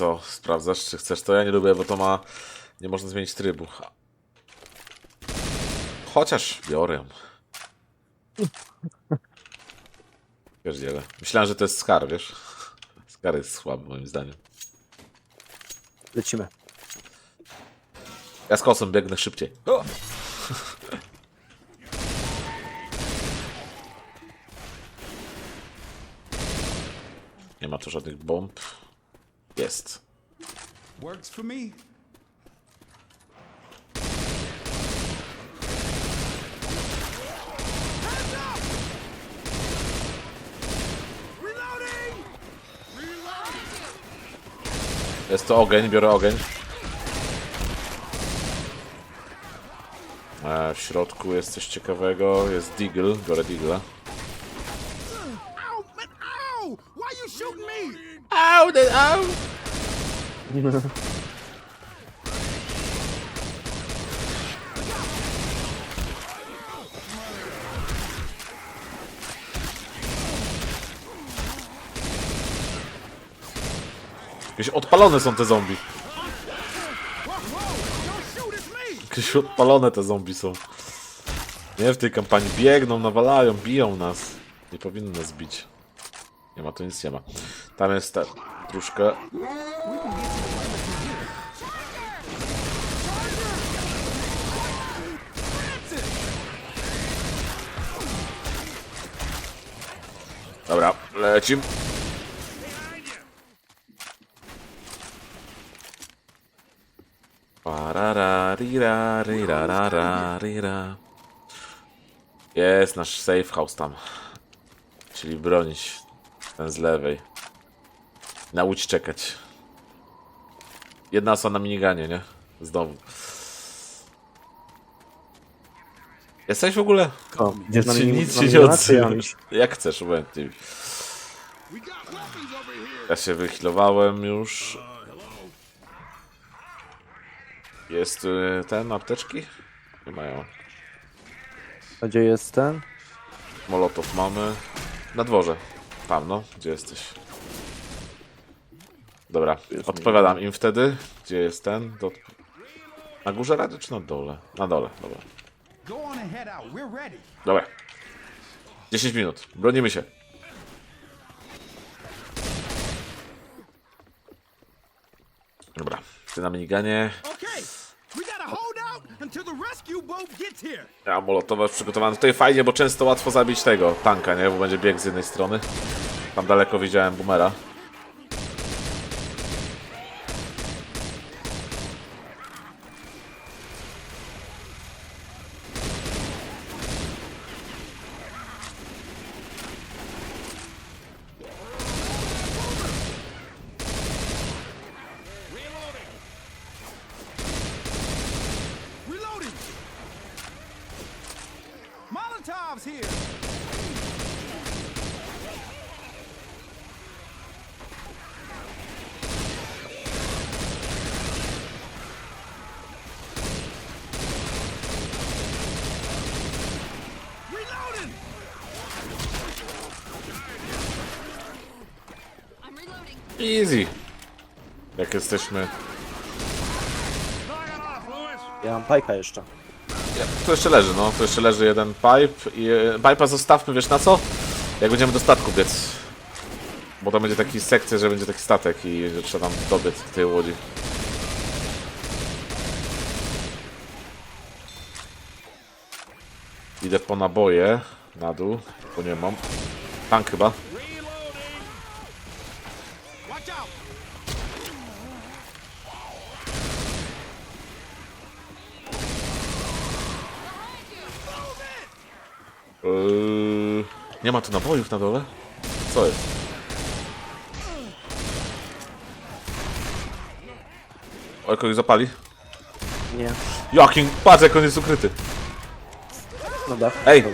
co? Sprawdzasz, czy chcesz to? Ja nie lubię, bo to ma... Nie można zmienić trybu. Chociaż biorę ją. Pierdziele. Myślałem, że to jest Scar, wiesz? Scar jest słaby moim zdaniem. Lecimy. Ja z kosem biegnę szybciej. O! Nie ma tu żadnych bomb. Jest. Works for me. Jest to ogień, biorę ogień. E, w środku jest coś ciekawego. Jest Deagle, biorę Deagle'a. Ow, ow! Jakieś odpalone są te zombie. Jakieś odpalone te zombie są. Nie w tej kampanii biegną, nawalają, biją nas. Nie powinny nas bić. Nie ma, tu nic nie ma. Tam jest ta troszkę. Dobra, lecim. Parara, rira, rira, rara, rira. Jest nasz safe house tam. Czyli bronić ten z lewej. Nauczyć czekać. Jedna osoba na miniganie, nie? Znowu. Jesteś w ogóle? O, idziesz na Nic się- nie. Jak chcesz, obojętnie. Ja się wychilowałem już. Jest y, ten apteczki? Nie mają. A Gdzie jest ten? Molotow mamy. Na dworze. Tam, no. Gdzie jesteś? Dobra, odpowiadam im wtedy. Gdzie jest ten? Do... Na górze rady czy na dole? Na dole, dobra. Dobra. 10 minut. Bronimy się. Dobra. Ty na miniganie. Ja molotowa przygotowany. Tutaj fajnie, bo często łatwo zabić tego tanka, nie? Bo będzie bieg z jednej strony. Tam daleko widziałem boomera. Molotovs here. Reloading. I'm reloading. Easy. Jak jesteśmy... Ja mam pajka jeszcze. To jeszcze leży, no. To jeszcze leży jeden pipe. I e, pipe'a zostawmy, wiesz na co? Jak będziemy do statku biec. Bo tam będzie taki sekcja, że będzie taki statek i że trzeba tam dobiec do tej łodzi. Idę po naboje na dół, bo nie mam. Tank chyba. Yy, nie ma tu nabojów na dole? Co jest? Oj, kogoś zapali? Nie. Jakim? Patrz jak on jest ukryty. No da. Ej!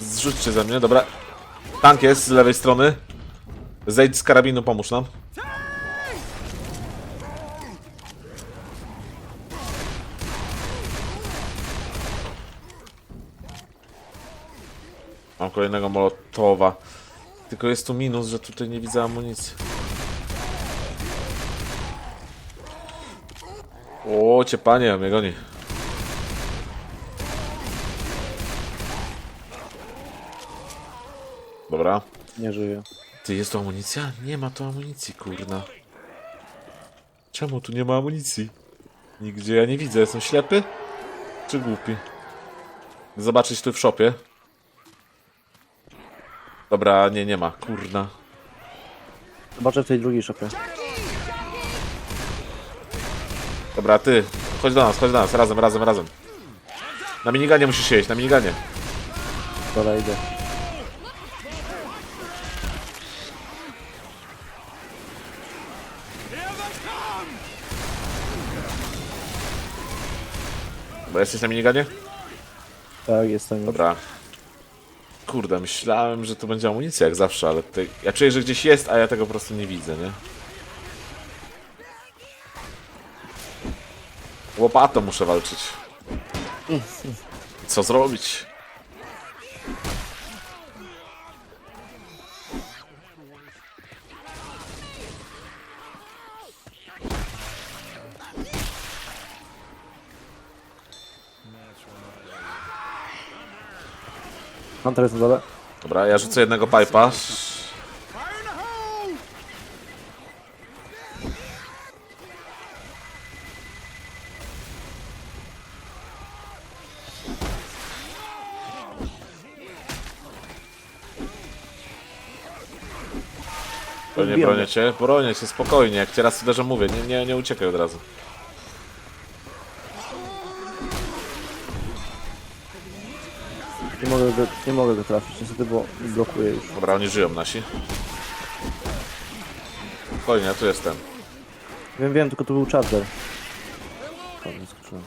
Zrzućcie ze mnie, dobra. Tank jest z lewej strony. Zejdź z karabinu, pomóż nam. Mam kolejnego molotowa. Tylko jest tu minus, że tutaj nie widzę amunicji. O, cię panie, mnie goni. Dobra. Nie żyje. Ty, jest tu amunicja? Nie ma tu amunicji, kurna. Czemu tu nie ma amunicji? Nigdzie ja nie widzę. Jestem ślepy? Czy głupi? Zobaczyć tu w szopie. Dobra, nie, nie ma. Kurna. Zobaczę w tej drugiej szopie. Dobra, ty. Chodź do nas, chodź do nas. Razem, razem, razem. Na miniganie musisz jeść, na miniganie. Dobra, idę. Bo jesteś na miniganie? Tak, jestem. Dobra. Kurde, myślałem, że to będzie amunicja jak zawsze, ale tutaj... Ja czuję, że gdzieś jest, a ja tego po prostu nie widzę, nie? Łopatą muszę walczyć. Co zrobić? Hunter jest na dole. Dobra, ja rzucę jednego pipa. Wbijam. bronię cię? Bronię cię, spokojnie. Jak cię raz uderzę, mówię. Nie, nie, nie uciekaj od razu. Nie mogę go, nie mogę go trafić, niestety, bo blokuje już. Dobra, oni żyją nasi. Spokojnie, ja tu jestem. Wiem, wiem, tylko tu był charger. Tam skoczyłem.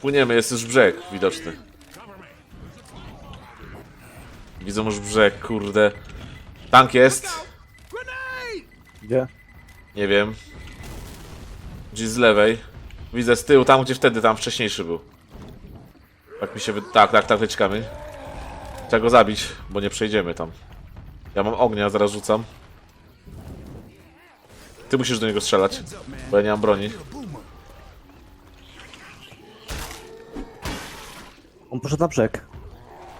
Płyniemy, jest już brzeg widoczny. Widzą już brzeg, kurde. Tank jest. Gdzie? Nie wiem. Gdzieś z lewej. Widzę z tyłu, tam gdzie wtedy, tam wcześniejszy był. Tak mi się wy... Tak, tak, tak, wyciekamy. Trzeba go zabić, bo nie przejdziemy tam. Ja mam ognia, zaraz rzucam. Ty musisz do niego strzelać, bo ja nie mam broni. On poszedł na brzeg.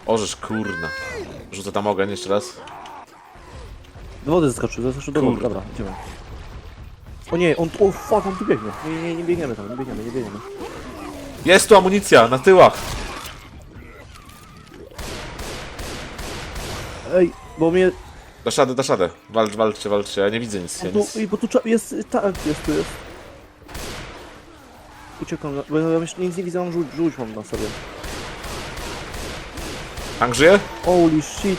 Orzesz, kurna. Rzucę tam ogień jeszcze raz. Do wody zeskoczył, zeskoczył do wody. Kurde. Dobra, idziemy. O nie, on, o fuck, on tu biegnie. Nie, nie, nie biegniemy tam, nie biegniemy, nie biegniemy. Jest tu amunicja, na tyłach. Ej, bo mnie, Dasz radę, dasz radę. Walcz, walczcie, walczcie, ja nie widzę nic. Ja on tu, nic. i bo tu jest, tak, jest, tu jest. Uciekam, bo ja myślę, nic nie widzę, mam rzuć, rzuć mam na sobie. Tank żyje? Holy shit.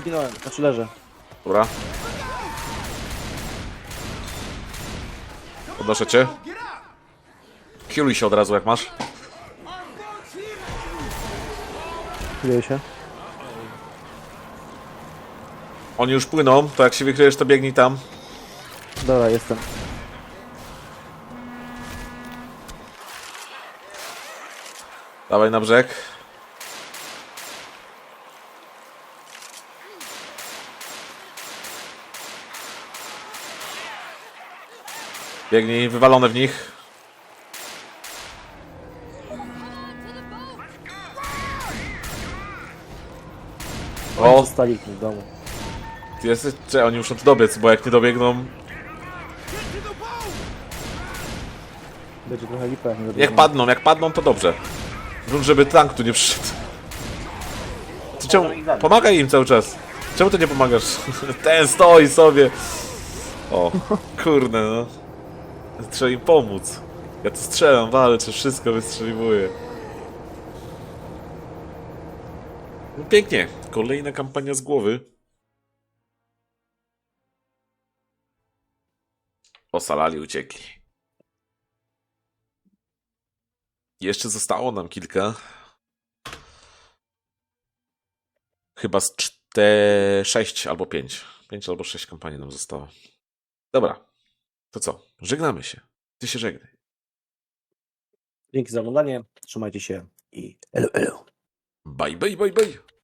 Zginąłem, znaczy leżę. Dobra. Podnoszę cię. Healuj się od razu jak masz. Kryję się. Oni już płyną, to jak się wykryjesz to biegnij tam. Dobra, jestem. Dawaj na brzeg. Biegnij, wywalone w nich. O, Zostali tu w domu. ty jesteś... Czy oni muszą tu dobiec, bo jak nie dobiegną... Będzie trochę lipa, jak nie Jak padną, jak padną to dobrze. Grunt, żeby tank tu nie przyszedł. Ty czemu... Pomagaj im cały czas. Czemu ty nie pomagasz? Ten stoi sobie. O, kurde no. Trzeba im pomóc. Ja tu strzelam, walczę, wszystko wystrzeliwuję. No pięknie. Kolejna kampania z głowy. Osalali, uciekli. Jeszcze zostało nam kilka. Chyba z 4, 6 albo 5. 5 albo 6 kampanii nam zostało. Dobra. To co? Żegnamy się. Ty się żegnaj. Dzięki za oglądanie, trzymajcie się i elo, elo. Bye, bye, bye, bye.